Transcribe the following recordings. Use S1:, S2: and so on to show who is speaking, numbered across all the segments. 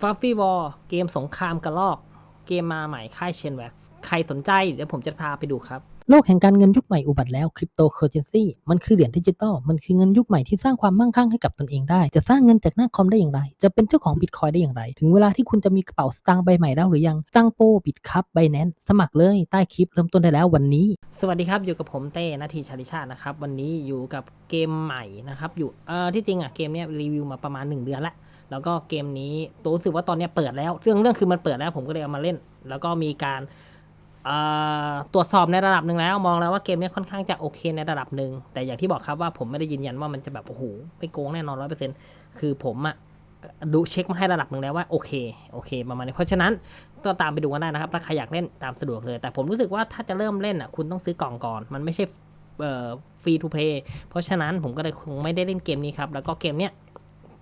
S1: f u f f y War เกมสงครามกระลอก เกมมาใหม่ค่ายเชนแว็กใครสนใจเดี๋ยวผมจะพาไปดูครับ โลกแห่งการเงินยุคใหม่อุบัติแล้วคริปโตเคอเรนซีมันคือเหรียญดิจิตอลมันคือเงินยุคใหม่ที่สร้างความมั่งคั่งให้กับตนเองได้ จะสร้างเงินจากหน้าคอมได้อย่างไร จะเป็นเจ้าของบิตคอยได้อย่างไร ถึงเวลาที่คุณจะมีกระเป๋าสตางค์ใบใหม่แล้วหรือยังตั้งโปบิตคัพไบแนนสมัครเลยใต้คลิปเริ่มต้นได้แล้ววันนี้ สวัสดีครับอยู่กับผมเต้นาทีชาลิชาตินะครับวันนี้อยู่กับเกมใหม่นะครับอยู่เออที่จริงอะเกมเนี้ยรีวิวมาประมาณ 1 เดือนละ แล้วก็เกมนี้ตัวรู้สึกว่าตอนนี้เปิดแล้ว เรื่องเรื่องคือมันเปิดแล้วผมก็เลยเอามาเล่น แล้วก็มีการตรวจสอบในระดับหนึ่งแล้ว มองแล้วว่าเกมนี้ค่อนข้างจะโอเคในระดับหนึ่งแต่อย่างที่บอกครับว่าผมไม่ได้ยืนยันว่ามันจะแบบโอ้โหไม่โกงแน่นอนร้อยเปอร์เซ็นต์คือผมอะดูเช็คมาให้ระดับหนึ่งแล้วว่าโอเคโอเคประมาณนี้เพราะฉะนั้นก็ตามไปดูกันได้นะครับถ้าใครอยากเล่นตามสะดวกเลย แต่ผมรู้สึกว่าถ้าจะเริ่มเล่นอะคุณต้องซื้อกล่องก่อน มันไม่ใช่ฟรีทูเพย์เพราะฉะนั้นผมก็เลยคงไม่ได้เล่นเกมนี้ครับแล้วก็เกมเนี้ย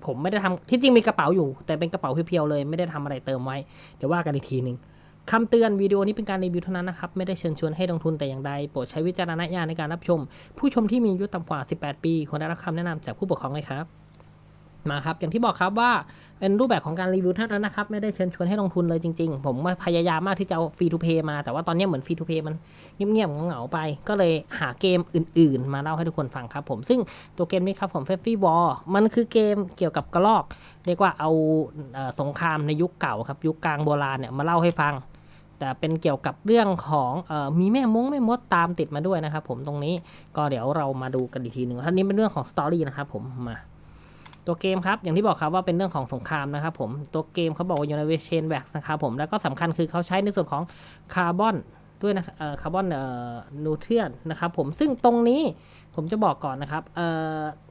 S1: ผมไม่ได้ทำที่จริงมีกระเป๋าอยู่ แต่เป็นกระเป๋าเพียวๆเลยไม่ได้ทำอะไรเติมไว้ เดี๋ยวว่ากันอีกทีหนึ่งคำเตือนวิดีโอนี้เป็นการรีวิวเท่านั้นนะครับ ไม่ได้เชิญชวนให้ลงทุนแต่อย่างใด โปรดใช้วิจารณญาณในการรับชม ผู้ชมที่มีอายุต่ำกว่า 18 ปีควรได้รับคำแนะนำจากผู้ปกครองเลยครับ มาครับ อย่างที่บอกครับว่าเป็นรูปแบบของการรีวิวเท่านั้นนะครับ ไม่ได้เชิญชวนให้ลงทุนเลยจริงๆ ผมพยายามมากที่จะเอาฟรีทูเพย์มา แต่ว่าตอนนี้เหมือนฟรีทูเพย์มันเงียบๆเหงาๆไป ก็เลยหาเกมอื่นๆ มาเล่าให้ทุกคนฟังครับผมซึ่งตัวเกมนี้ครับผม f ฟ f ฟี่วอลมันคือเกมเกี่ยวกับกระลอก เรียกว่าเอาสงครามในยุคเก่าครับยุคกลางโบราณเนี่ยมาเล่าให้ฟังแต่เป็นเกี่ยวกับเรื่องของออมีแม่มงแม่มดตามติดมาด้วยนะครับผมตรงนี้ก็เดี๋ยวเรามาดูกันอีกทีหนึ่งท่านนี้เป็นเรื่องของสตอรี่นะครับผมมา ตัวเกมครับ อย่างที่บอกครับว่าเป็นเรื่องของสงครามนะครับผมตัวเกมเขาบอกว่าอยู่ในเวเชนแว็กนะครับผมแล้วก็สำคัญคือเขาใช้ในส่วนของคาร์บอนด้วยนะคาร์บอนนูเทรียนนะครับผมซึ่งตรงนี้ผมจะบอกก่อนนะครับ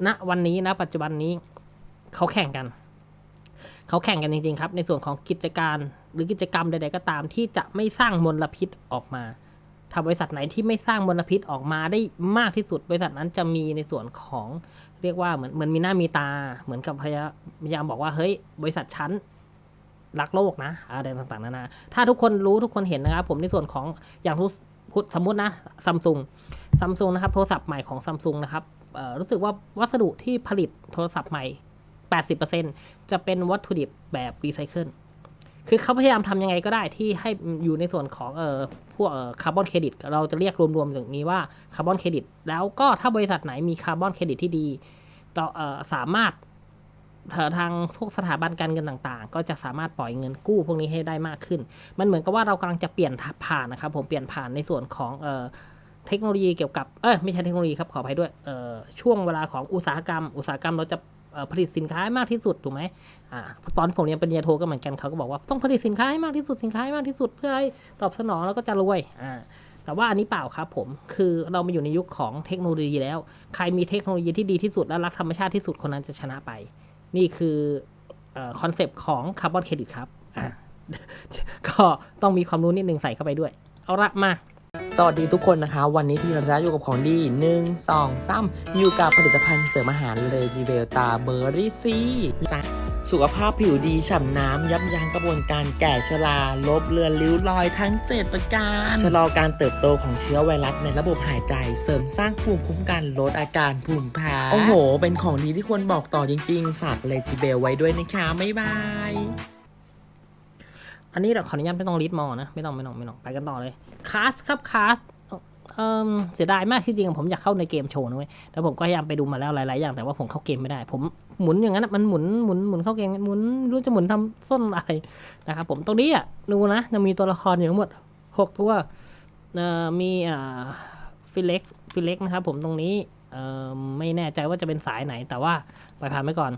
S1: ณวันนี้นะปัจจุบันนี้เขาแข่งกัน เขาแข่งกันจริงๆครับ ในส่วนของกิจการหรือกิจกรรมใดๆก็ตามที่จะไม่สร้างมลพิษออกมา ถ้าบริษัทไหนที่ไม่สร้างมลพิษออกมาได้มากที่สุด บริษัทนั้นจะมีในส่วนของเรียกว่าเหมือนเหมือนมีหน้ามีตา เหมือนกับพยายามบอกว่าเฮ้ย บริษัทฉันรักโลกนะอะไรต่างๆนานาถ้าทุกคนรู้ทุกคนเห็นนะครับผมในส่วนของอย่างทุสมมุตินะซัมซุงซัมซุงนะครับโทรศัพท์ใหม่ของซัมซุงนะครับรู้สึกว่าวัสดุที่ผลิตโทรศัพท์ใหม่ 80%จะเป็นวัตถุดิบแบบรีไซเคิล คือเขาพยายามทำยังไงก็ได้ที่ให้อยู่ในส่วนของเอ่อพวกคาร์บอนเครดิตเราจะเรียกรวมๆอย่างนี้ว่าคาร์บอนเครดิตแล้วก็ถ้าบริษัทไหนมีคาร์บอนเครดิตที่ดี เราเอ่อสามารถเทางพวกสถาบันการเงินต่างๆ ก็จะสามารถปล่อยเงินกู้พวกนี้ให้ได้มากขึ้น มันเหมือนกับว่าเรากำลังจะเปลี่ยนผ่านนะครับ ผมเปลี่ยนผ่านในส่วนของเอ่อเทคโนโลยีเกี่ยวกับ เออไม่ใช่เทคโนโลยีครับขออภัยด้วย เอ่อช่วงเวลาของอุตสาหกรรม อุตสาหกรรมเราจะ ผลิตสินค้าให้มากที่สุดถูกไหมอ่าตอนผมเรียนปริญญาโทก็เหมือนกันเขาก็บอกว่าต้องผลิตสินค้าให้มากที่สุดสินค้าให้มากที่สุดเพื่อให้ตอบสนองแล้วก็จะรวยอ่าแต่ว่าอันนี้เปล่าครับผม คือเรามาอยู่ในยุคของเทคโนโลยีแล้ว ใครมีเทคโนโลยีที่ดีที่สุดและรักธรรมชาติที่สุดคนนั้นจะชนะไป นี่คือคอนเซปต์ของคาร์บอนเครดิตครับ ก็ต้องมีความรู้นิดนึงใส่เข้าไปด้วย เอาละมา
S2: สวัสดีทุกคนนะคะ วันนี้ที่เราจะอยู่กับของดี1 2 3 อยู่กับผลิตภัณฑ์เสริมอาหารเลจิเบลตาเบอร์รี่ซีจ้ะสุขภาพผิวดีฉ่ำน้ำ ยับยั้งกระบวนการแก่ชราลบเลือนริ้วรอยทั้ง 7 ประการชะลอการเติบโตของเชื้อไวรัสในระบบหายใจ เสริมสร้างภูมิคุ้มกันลดอาการภูมิแพ้โอ้โห เป็นของดีที่ควรบอกต่อจริง ๆ ฝากเลจิเบลไว้ด้วยนะคะบ๊ายบาย
S1: อันนี้เราขออนุญาตไม่ต้องลิสต์มอนะ ไม่ต้องไม่ต้องไม่ต้องไปกันต่อเลยคาสครับคาสเออเสียดายมากที่จริงผมอยากเข้าในเกมโชว์นะเว้ยแล้วผมก็พยายามไปดูมาแล้วหลาย ๆ อย่างแต่ว่าผมเข้าเกมไม่ได้ ผมหมุนอย่างนั้นอะมันหมุนหมุนหมุนเข้าเกมหมุนไม่รู้จะหมุนทำส้นอะไรนะครับผมตรงนี้อะดูนะจะมีตัวละครอยู่ทั้งหมดหกตัวเอ่อมีอ่าฟิเล็กฟิเล็กนะครับผมตรงนี้เออไม่แน่ใจว่าจะเป็นสายไหนแต่ว่าไปผ่านไปก่อน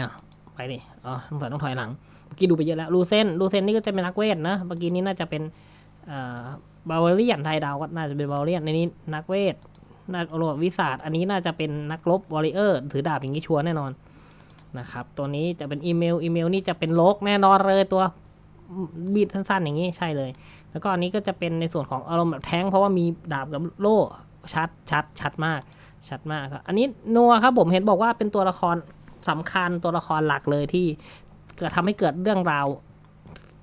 S1: อะ ไปดิอ๋อต้องใส่ต้องถอยหลัง เมื่อกี้ดูไปเยอะแล้วลูเซนลูเซนนี่ก็จะเป็นนักเวทนะ เมื่อกี้นี้น่าจะเป็นเอ่อบาวเลียนไทยดาวก็น่าจะเป็นบาวเลียนในนี้นักเวทนักโรวิศาสตร์อันนี้น่าจะเป็นนักรบวอริเออร์ถือดาบอย่างนี้ชัวร์แน่นอนนะครับ ตัวนี้จะเป็นอีเมลอีเมลนี่จะเป็นโลกแน่นอนเลยตัวบีดสั้นๆอย่างนี้ใช่เลย แล้วก็อันนี้ก็จะเป็นในส่วนของอารมณ์แบบแท้งเพราะว่ามีดาบกับโล่ชัดชัดชัดมากชัดมากครับ อันนี้นัวครับผมเห็นบอกว่าเป็นตัวละคร สำคัญตัวละครหลักเลยที่เกิดทำให้เกิดเรื่องราว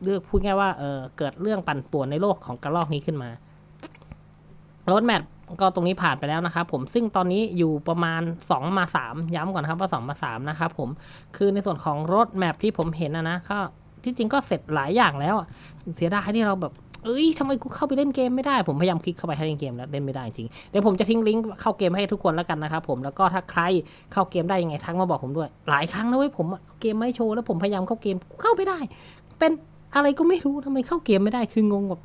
S1: เรื่องพูดง่ายว่าเออเกิดเรื่องปั่นป่วนในโลกของกระลอกนี้ขึ้นมารถแมพก็ตรงนี้ผ่านไปแล้วนะครับผมซึ่งตอนนี้อยู่ประมาณ 2 มา 3 ย้ำก่อนนะครับว่า 2 มา 3 นะครับผมคือในส่วนของรถแมพที่ผมเห็นนะนะก็ที่จริงก็เสร็จหลายอย่างแล้ว เสียดายที่เราแบบ เอ้ยทำไมกูเข้าไปเล่นเกมไม่ได้ผมพยายามคลิกเข้าไปให้เล่นเกมแล้วเล่นไม่ได้จริงเดี๋ยวผมจะทิ้งลิงก์เข้าเกมให้ทุกคนแล้วกันนะครับผมแล้วก็ถ้าใครเข้าเกมได้ยังไงทักมาบอกผมด้วย หลายครั้งนะเว้ยผมเอาเกมไม่โชว์แล้วผมพยายามเข้าเกมเข้าไม่ได้ เป็นอะไรก็ไม่รู้ทำไมเข้าเกมไม่ได้คืองงแบบ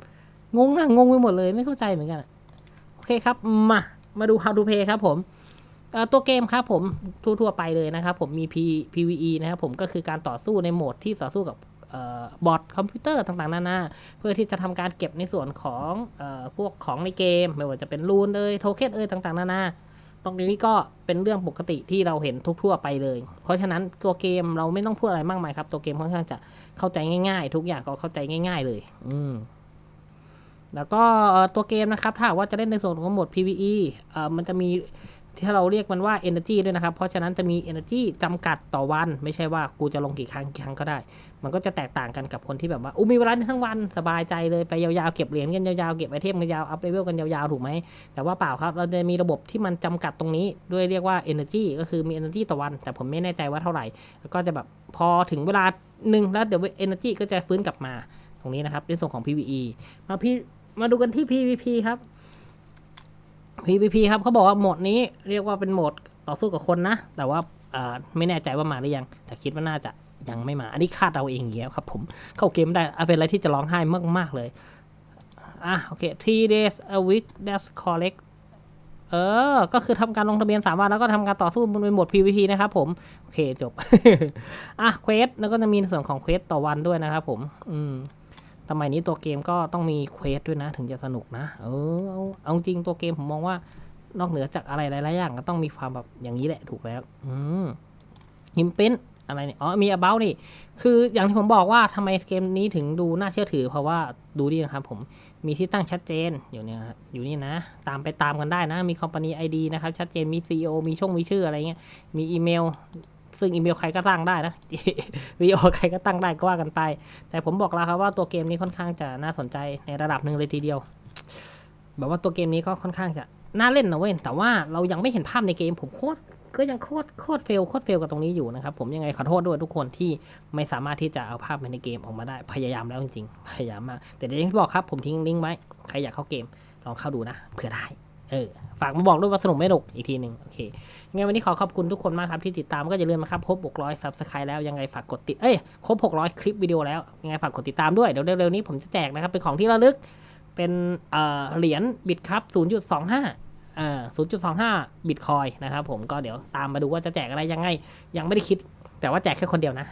S1: งงอะงงไปหมดเลยไม่เข้าใจเหมือนกันโอเคครับมามาดู how to play ครับผมตัวเกมครับผมทั่วๆไปเลยนะครับผมมี P PVE นะครับผมก็คือการต่อสู้ในโหมดที่ต่อสู้กับ บอทคอมพิวเตอร์ต่างๆนานาเพื่อที่จะทำการเก็บในส่วนของออพวกของในเกม ไม่ว่าจะเป็นรูนเอยโทเค็นเอยต่างๆ นานาตรงนี้ก็เป็นเรื่องปกติที่เราเห็นทั่วๆไปเลย เพราะฉะนั้นตัวเกมเราไม่ต้องพูดอะไรมากมายครับ ตัวเกมค่อนข้างจะเข้าใจง่ายๆ ทุกอย่างก็เข้าใจง่าย ๆ เลย อืมแล้วก็ตัวเกมนะครับถ้าว่าจะเล่นในส่วนของโหมด PVE เอ่อมันจะมีที่เราเรียกมันว่า Energy ด้วยนะครับ เพราะฉะนั้นจะมี Energy จำกัดต่อวัน ไม่ใช่ว่ากูจะลงกี่ครั้งกี่ครั้งก็ได้ มันก็จะแตกต่างกันกับคนที่แบบว่าอู้มีเวลาทั้งวันสบายใจเลยไปยาวๆเก็บเหรียญกันยาวๆเก็บไอเทมกันยาวอัพเลเวลกันยาวๆถูกไหมแต่ว่าเปล่าครับเราจะมีระบบที่มันจำกัดตรงนี้ด้วยเรียกว่า energy ก็คือมี energy ต่อวัน แต่ผมไม่แน่ใจว่าเท่าไหร่ แล้วก็จะแบบพอถึงเวลาหนึ่งแล้วเดี๋ยว energy ก็จะฟื้นกลับมาตรงนี้นะครับในส่วนของ PVE มาพี่มาดูกันที่ PVP ครับ PVP ครับเขาบอกว่าโหมดนี้เรียกว่าเป็นโหมดต่อสู้กับคนนะ แต่ว่าไม่แน่ใจว่ามาหรือยัง แต่คิดว่าน่าจะ ยังไม่มา อันนี้คาดเอาเองอย่างเงี้ยครับผมเข้าเกมไม่ได้อะเป็นอะไรที่จะร้องไห้มาก ๆ เลย อะโอเค three days a week that's correct เออ ก็คือทำการลงทะเบียนสามวันแล้วก็ทำการต่อสู้บนเป็นโหมด PVP นะครับผม โอเคจบ อะเควสแล้วก็จะมีส่วนของเควสต่อวันด้วยนะครับผม อืมสมัยนี้ตัวเกมก็ต้องมีเควสด้วยนะ ถึงจะสนุกนะ เออเอาเอาจริงตัวเกมผมมองว่านอกเหนือจากอะไรหลายๆอย่างก็ต้องมีความแบบอย่างนี้แหละถูกแล้ว อืมหิมเป็น อะไรเนี่ยอ๋อมี about นี่ คืออย่างที่ผมบอกว่าทำไมเกมนี้ถึงดูน่าเชื่อถือ เพราะว่าดูดีนะครับผมมีที่ตั้งชัดเจนอยู่เนี่ยอยู่นี่นะ ตามไปตามกันได้นะ มี company ID นะครับ ชัดเจนมี CEO มีช่องมีชื่ออะไรเงี้ยมีอีเมลซึ่งอีเมลใครก็ตั้งได้นะ CEO ใครก็ตั้งได้ก็ว่ากันไป แต่ผมบอกแล้วครับว่าตัวเกมนี้ค่อนข้างจะน่าสนใจในระดับหนึ่งเลยทีเดียว แบบว่าตัวเกมนี้ก็ค่อนข้างจะ น่าเล่นนะเว้ยแต่ว่าเรายังไม่เห็นภาพในเกมผมโคตรก็ยังโคตรโคตรเฟลโคตรเฟลกับตรงนี้อยู่นะครับผมยังไงขอโทษด้วยทุกคนที่ไม่สามารถที่จะเอาภาพในเกมออกมาได้พยายามแล้วจริงๆพยายามมากแต่เดี๋ยวที่บอกครับผมทิ้งลิงก์ไว้ใครอยากเข้าเกมลองเข้าดูนะเผื่อได้เออฝากมาบอกด้วยว่าสนุกไม่สนุกอีกทีหนึ่งโอเคยังไงวันนี้ขอขอบคุณทุกคนมากครับที่ติดตามก็อย่าลืมนะครับครบ600 subscribe แล้วยังไงฝากกดติดเอ้ยครบ600 คลิปวิดีโอแล้วยังไงฝากกดติดตามด้วยเดี๋ยวเร็วๆนี้ผมจะแจกนะครับเป็นของที่ระลึก เป็นเหรียญบิตครับ0.25อ่อ0.25 บิตคอยนะครับผมก็เดี๋ยวตามมาดูว่าจะแจกอะไรยังไง ยังไม่ได้คิดแต่ว่าแจกแค่คนเดียวนะ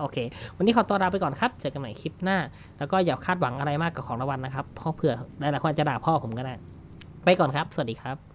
S1: โอเค วันนี้ขอตัวลาไปก่อนครับ เจอกันใหม่คลิปหน้า แล้วก็อย่าคาดหวังอะไรมากกับของรางวัลนะครับ เพราะเผื่อหลายๆคนจะด่าพ่อผมก็ได้ ไปก่อนครับ สวัสดีครับ「